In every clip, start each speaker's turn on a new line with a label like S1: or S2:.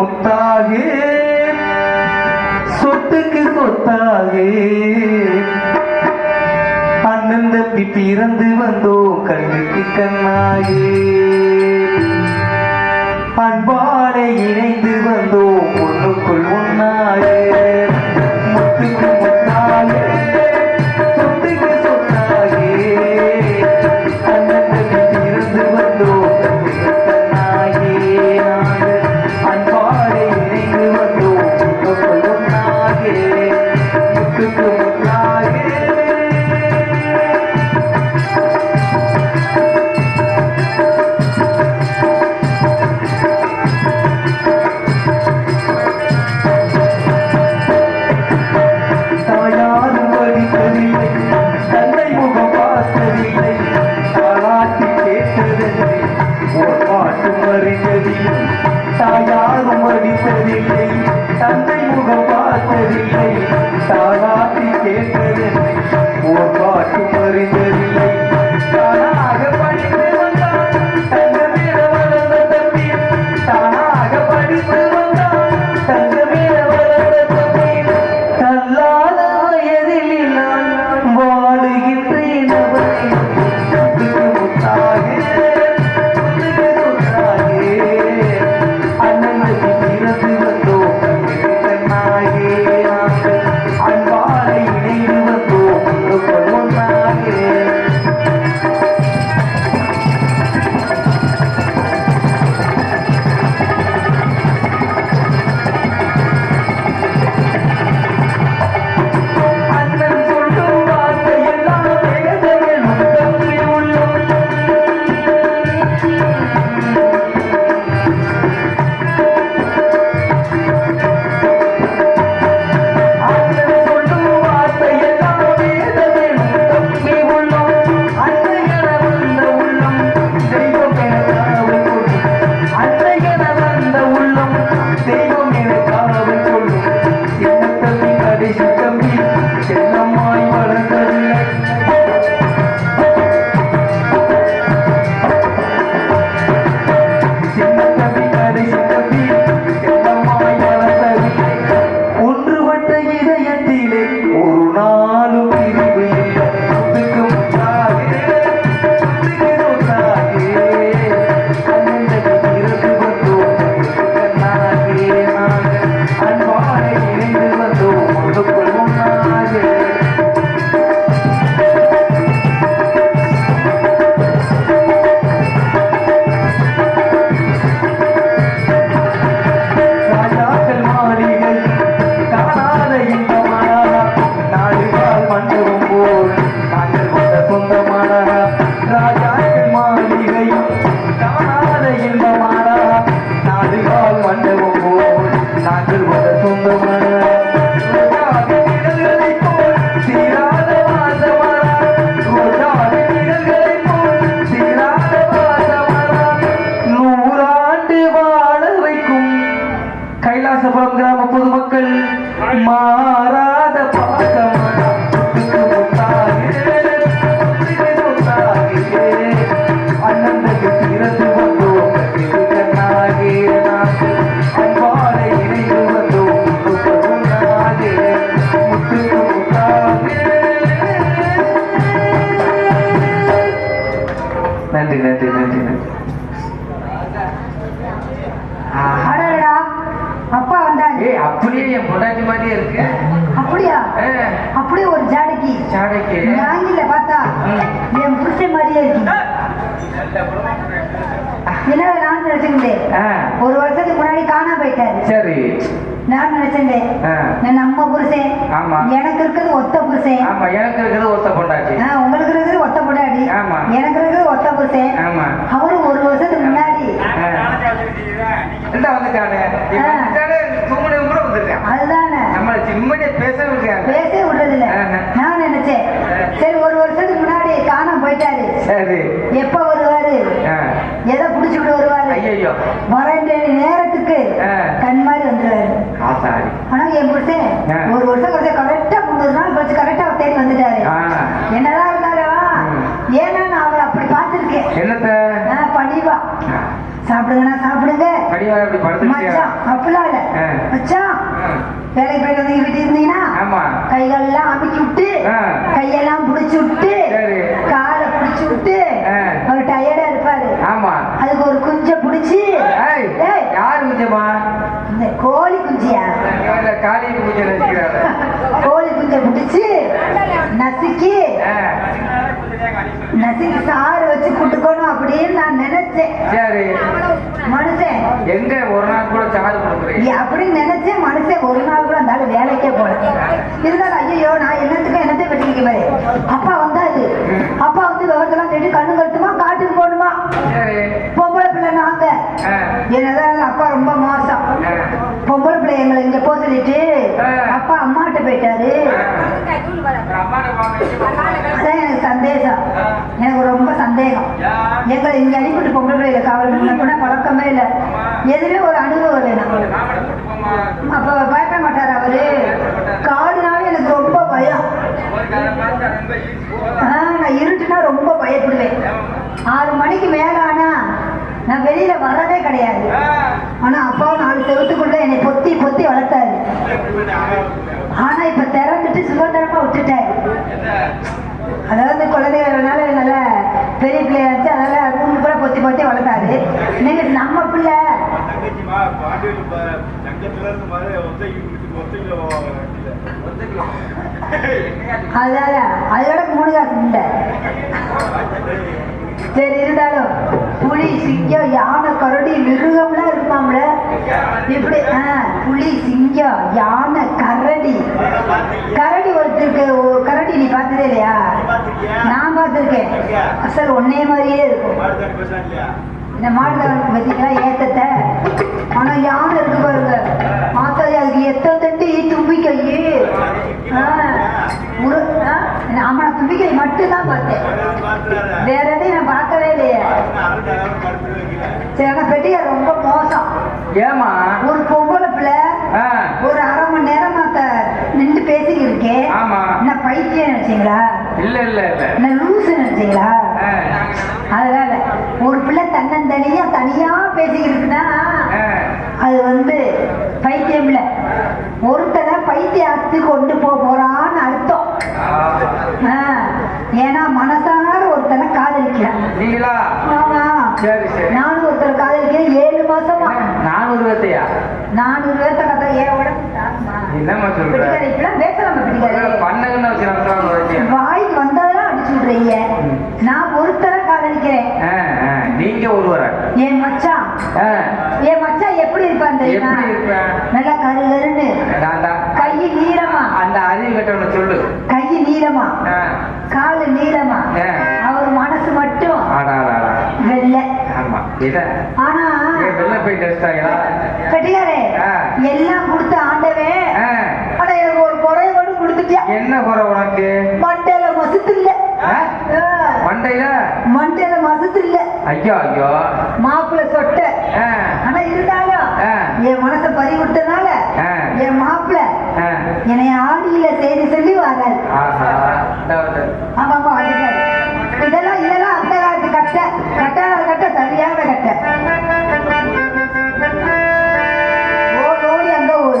S1: முத்தாக சொத்துக்கு சொத்தாக அண்ணன் தம்பி பிறந்து வந்தோம் கண்ணுக்கு கண்ணாயே. அன்பாலே இணைந்து வந்தோம் பொண்ணுக்குள் ஒன்னாயே கேட்டதில்லை ஒரு
S2: எனக்கு இருக்கிறது ஒத்த புருஷன்.
S1: ஆமா எனக்கு இருக்குது ஒத்த பொண்டாட்டி.
S2: உங்களுக்கு இருக்கிறது ஒத்த பொண்டாடி
S1: ஆமா.
S2: எனக்கு இருக்கிறது ஒத்த புருஷன்.
S1: ஆமா.
S2: அவரும் ஒரு வருஷத்துக்கு முன்னாடி.
S1: வந்துட்டானே. தூங்குனே கூட வந்துட்டான்
S2: அதுதானே.
S1: நம்மள நிம்மதியா பேச விடுறாங்க
S2: பேசவே விடுறதில்ல.
S1: ஆஹா.
S2: நான் நினைச்சேன். சரி ஒரு வருஷத்துக்கு முன்னாடி காணாம போயிட்டாரு.
S1: சரி.
S2: எப்ப வருவாரு. எதை புடிச்சுட்டு வருவாரு?
S1: ஐயையோ.
S2: வர வேண்டிய நேரத்துக்கு. கண் மாதிரி வந்துருவாரு. ஆனா என் புருஷன். ஒரு வருஷம் கழிச்சு கரெக்டா முந்நூறு நாள் கழிச்சு கரெக்டா தேடி வந்துட்டாரு. என்னதான் இருந்தாலும். ஏன்னா நான் அவரை அப்படி பார்த்திருக்கேன்
S1: என்னத்த
S2: ஆ. சாப்பிடுங்கண்ணா சாப்பிடுங்க மச்சான் அப்படிலாம் இல்ல. மச்சான். வேலைக்கு போயிட்டு வந்து வீட்டு இருந்தீங்கன்னா
S1: ஆமா
S2: கைகளெல்லாம் அமுக்கி விட்டு. கையெல்லாம் புடிச்சு விட்டு
S1: சரி.
S2: காலை புடிச்சு விட்டு
S1: ஆ.
S2: அவர் டயர்டா இருப்பாரு
S1: ஆமா
S2: அதுக்கு ஒரு குஞ்ச புடிச்சு
S1: ஏய்
S2: ஏய்,
S1: யாரு குஞ்சமா
S2: இந்த கோழி குஞ்சியா
S1: காளிக்கு குஞ்சம் நினைக்கிறாரு
S2: கோழி குஞ்ச புடிச்சு நசுக்கி நசுக்கி சாறு வச்சு குட்டுக்கணும் அப்படின்னு நான் நினைச்சேன்.
S1: சரி.
S2: மனுஷன்.
S1: எங்க ஒரு நாள் கூட கொடுக்குறீங்க
S2: நீ அப்படின்னு நினைச்சேன் மனுஷன் ஒரு நாள் கூட அந்த வேலைக்கே போல. இருந்தாலும் ஐயோ நான் என்னத்துக்கு என்னத்தை வெட்டிக்க பாரு. அப்பா வந்தாரு. அப்பா வந்து விவரத்தெல்லாம் கேட்டு கண்ணு கட்டுமா காட்டுக்கு போகணுமா? நாங்க. என்னதான் அப்பா ரொம்ப மோசம். பொம்பளை பிள்ளை எங்களை இங்க போக சொல்லிட்டு. அப்பா அம்மாட்ட போயிட்டாரு அதான் எனக்கு சந்தேகம். எனக்கு ரொம்ப சந்தேகம். எங்களை இங்க அடிப்பட்டு பொம்பளை பிள்ளைகளை காவல் கூட பழக்கமே இல்லை. எதுவுமே ஒரு அனுபவம் வேணும் அப்ப பயப்பட மாட்டார் அவரு. காடுனாவே எனக்கு ரொம்ப பயம். நான் இருட்டுனா ரொம்ப பயப்படுவேன். ஆறு மணிக்கு மேல ஆனா நான் வெளியில வரதே கிடையாது. ஆனா அப்பாவும் நாலு செவத்துக்குள்ள என்னை பொத்தி பொத்தி வளர்த்தாரு. ஆனா இப்ப திறந்துட்டு சுதந்திரமா விட்டுட்டாரு. அதாவது குழந்தைகள்னால நல்ல பெரிய பிள்ளையாச்சு அதனால மூணு கூட பொத்தி பொத்தி வளர்த்தாரு. நீங்க நம்ம பிள்ளை. அதனால அதோட மூணு காசு உண்டு. சரி இருந்தாலும் புலி சிங்கம் யானை கரடி மிருகம்லாம் இருப்பாம்ல. இப்படி ஆ புலி சிங்கம் யானை கரடி. கரடி ஒருத்தருக்கு கரடி நீ பார்த்ததே இல்லையா? நான் பார்த்துருக்கேன். சார் ஒன்னே மாதிரியே இருக்கும். இந்த மாடுதான் பார்த்தீங்களா ஏத்தத்தை? ஆனா யானை இருக்கு பாருங்க. மாத்தாலே அதுக்கு எத்த தட்டி தும்பிக்கையே. நான் தும்பிக்கை மட்டும் தான் பார்த்தேன். வேற எதையும் நான் பார்க்கவே இல்லையே. சரி பெட்டியா ரொம்ப மோசம்.
S1: ஏமா
S2: ஒரு பொம்பளை பிள்ளை ஒரு அரை மணி நேரம் நின்று பேசிக்கிட்டு இருக்கேன்
S1: ஆமா.
S2: என்ன பைத்தியம் நினைச்சீங்களா?
S1: இல்ல இல்ல
S2: என்ன லூசு நினைச்சீங்களா. அதனால ஒரு பிள்ளை தன்னந்தனியா தனியா பேசிக்கிட்டு இருக்குன்னா. அது வந்து பைத்தியம் இல்ல. ஒருத்தனை பைத்தியத்து கொண்டு போக போறான்னு அர்த்தம். ஏன்னா மனசார ஒருத்தனை காதலிக்கிறேன். நானும் ஒருத்தரை காதலிக்கிறேன். ஏழு மாசமா.
S1: நானூறு பேர்த்தையா?
S2: நானூறு பேர்த்த கதை ஏன்?
S1: என்னம்மா சொல்ற?
S2: பேசலாமா பிடிக்காது? வாய்க்கு வந்ததெல்லாம் அடிச்சு விடுறீங்க. நான் ஒருத்தரை காதலிக்கிறேன்.
S1: நீங்க ஒருவர.
S2: என் மச்சான்? என் மச்சான் எப்படி இருப்பான் தெரியுமா? நல்லா கரு கருன்னு கை நீளமா.
S1: அந்த அறிவு கட்டவன சொல்லு.
S2: கை நீளமா. காலு நீளமா. அவர் மனசு மட்டும். வெள்ளை.
S1: ஆமா. இத.
S2: ஆனா
S1: ஏன் வெளில போயிட்டு வச்சிட்டாங்களா?
S2: கட்டிக்காரே
S1: ஆ.
S2: எல்லாம் கொடுத்த ஆண்டவே ஆனா எனக்கு ஒரு குறைய மட்டும் கொடுத்துட்டியா?
S1: என்ன குறை உனக்கு?
S2: மண்டையில மசுத்து இல்ல.
S1: மண்டையில?
S2: மண்டையில மசுத்து இல்ல
S1: ஐயோ ஐயோ.
S2: மாப்பிள்ள சொட்ட ஆனா இருந்தாலும். என் மனசை பறி விட்டனால. என் மாப்பிள்ள. என்னை ஆடியில செய்தி சொல்லி
S1: இந்தாவுது.
S2: ஆமா ஆமா இதெல்லாம் இதெல்லாம் அந்த காலத்து கட்டை கட்டாத கட்டை சரியான கட்டை ஓடி அங்க ஓடு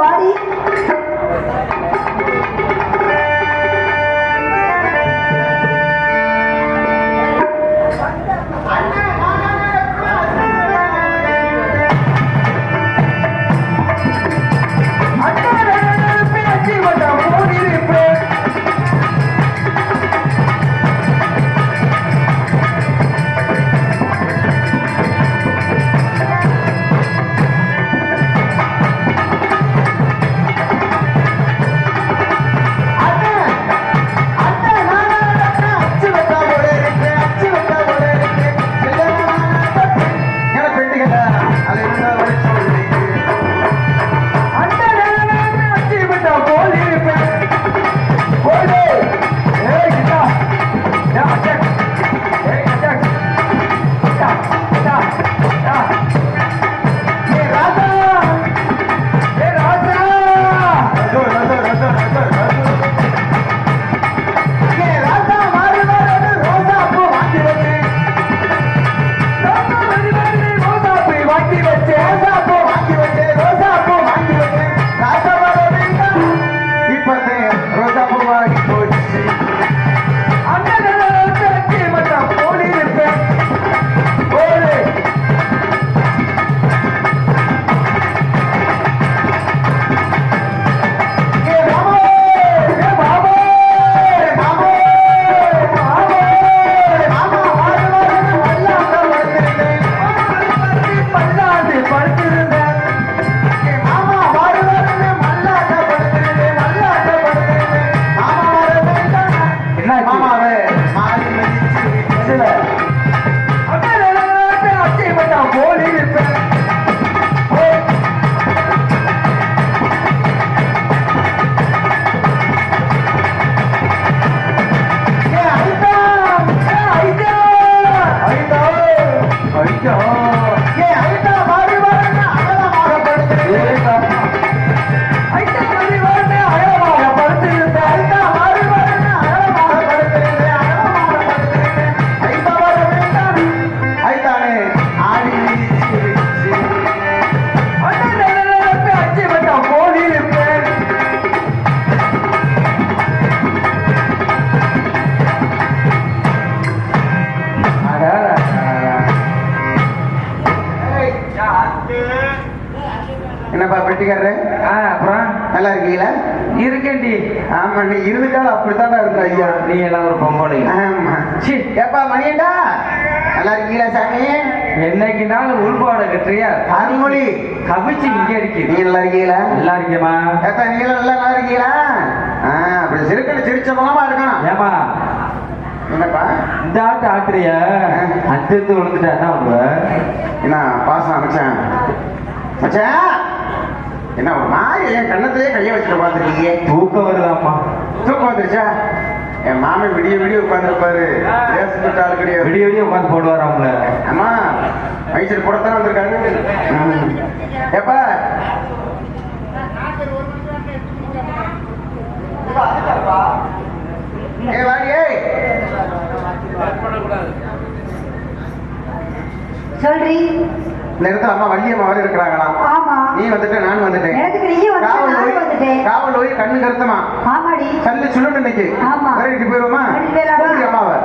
S3: வாரி
S1: ஆமா நீ இருந்துட்டாலும் அப்படித்தான்டா இருந்த ஐயா
S3: நீ எல்லாம் ஒரு பொம்பளை
S1: ஆமா.
S3: சீ.
S1: ஏப்பா மணியண்டா? நல்லா இருக்கீங்களா சாமி?
S3: என்னைக்குனாலும் உள்பாட கட்டுறியா?
S1: அருள்மொழி.
S3: கவிச்சு இங்க அடிக்குது.
S1: நீங்க நல்லா இருக்கீங்களா
S3: நல்லா இருக்கேமா
S1: ஏப்பா நீங்க நல்லா நல்லா இருக்கீங்களா அப்படி சிறுக்கல் சிரிச்ச முகமா இருக்கணும்.
S3: ஏமா
S1: என்னப்பா?
S3: இந்த ஆட்டு ஆட்டுறிய அந்த விழுந்துட்டா என்ன பண்ணுவ
S1: என்ன பாசம் மச்சான்? மச்சான்! என்ன ஒரு மாதிரி என் கண்ணத்திலே கையை வச்சுட்டு பார்த்துருக்கீங்க
S3: தூக்கம் வருதாம்மா?
S1: தூக்கம் வந்துருச்சா? என் மாமன் விடிய விடிய உட்காந்துருப்பாரு பேசிட்டு ஆள் கிடையாது
S3: விடிய விடிய உட்காந்து போடுவார் அவங்கள.
S1: அம்மா மைசூர் போடத்தானே வந்திருக்காரு? ம். எப்பா ஏ வாடி ஏய்.
S2: சொல்றி?
S1: இந்த இடத்துல அம்மா வள்ளியம்மா வர இருக்கிறாங்களாம்.
S2: ஆமா.
S1: நீ வந்துட்ட நான் வந்துட்டேன்.
S2: எனக்கு நீ வந்து
S1: காவல்
S2: நானும்
S1: நோய்
S2: வந்துட்டேன்.
S1: காவல் நோய் கண்ணு கருத்தமா?
S2: ஆமாடி.
S1: கல்லு சுள்ளுன்னு இன்னைக்கு.
S2: ஆமா. பேராவா?
S1: கூப்பிடு அம்மாவை.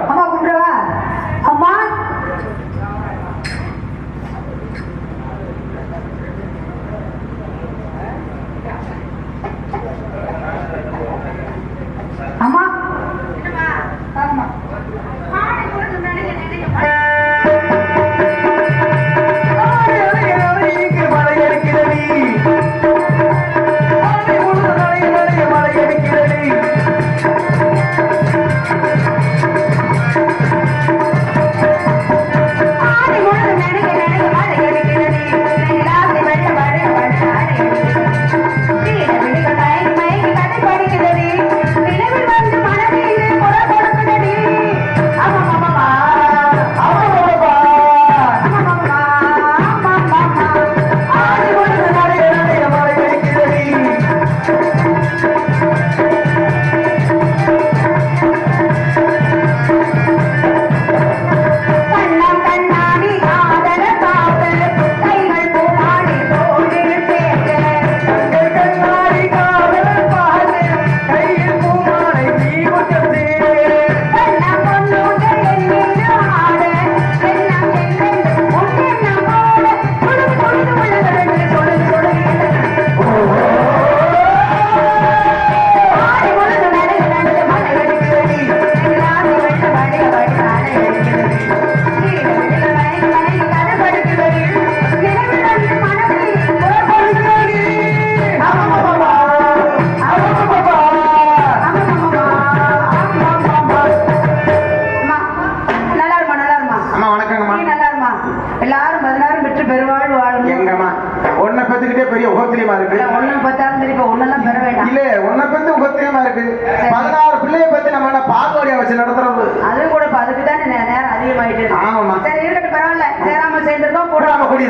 S4: கூட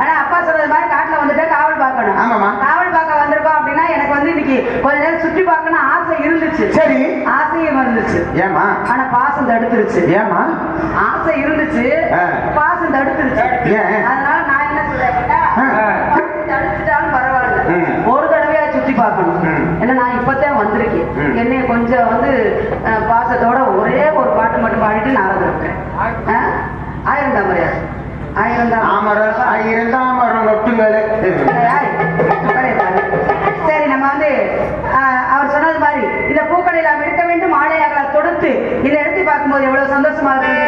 S4: ஆனா அப்பா சொல்றது மாதிரி காட்டுல வந்துட்டு காவல் பார்க்கணும்.
S3: ஆமாம்மா.
S4: காவல் பார்க்க வந்திருக்கோம் அப்படின்னா எனக்கு வந்து இன்னைக்கு கொஞ்ச நேரம் சுற்றி பார்க்கணும் ஆசை இருந்துச்சு.
S3: சரி.
S4: ஆசையும் இருந்துச்சு
S3: ஏமா
S4: ஆனா பாசம் தடுத்துருச்சு.
S3: ஏமா
S4: ஆசை இருந்துச்சு. பாசம் தடுத்துருச்சு? அதனால நான் என்ன சொல்றேன் தடுத்துட்டாலும் பரவாயில்ல. ஒரு தடவையா சுத்தி பார்க்கணும். ஏன்னா நான் இப்பதான் வந்திருக்கேன்.
S3: ம்.
S4: என்னை கொஞ்சம் வந்து பாசத்தோட ஒரே ஒரு பாட்டு மட்டும் பாடிட்டு நான் இருக்கேன் ஆயிரம் தாமரையா ஆயிரம்
S3: தாமர ஆயிரம் தாமரம் நொட்டுங்களே
S4: சரி நம்ம வந்து ஆஹ், அவர் சொன்னது மாதிரி இந்த பூக்களை நாம் எடுக்க வேண்டும் ஆடையாக தொடுத்து இதை எடுத்து பார்க்கும்போது எவ்வளவு சந்தோஷமா
S5: இருக்கு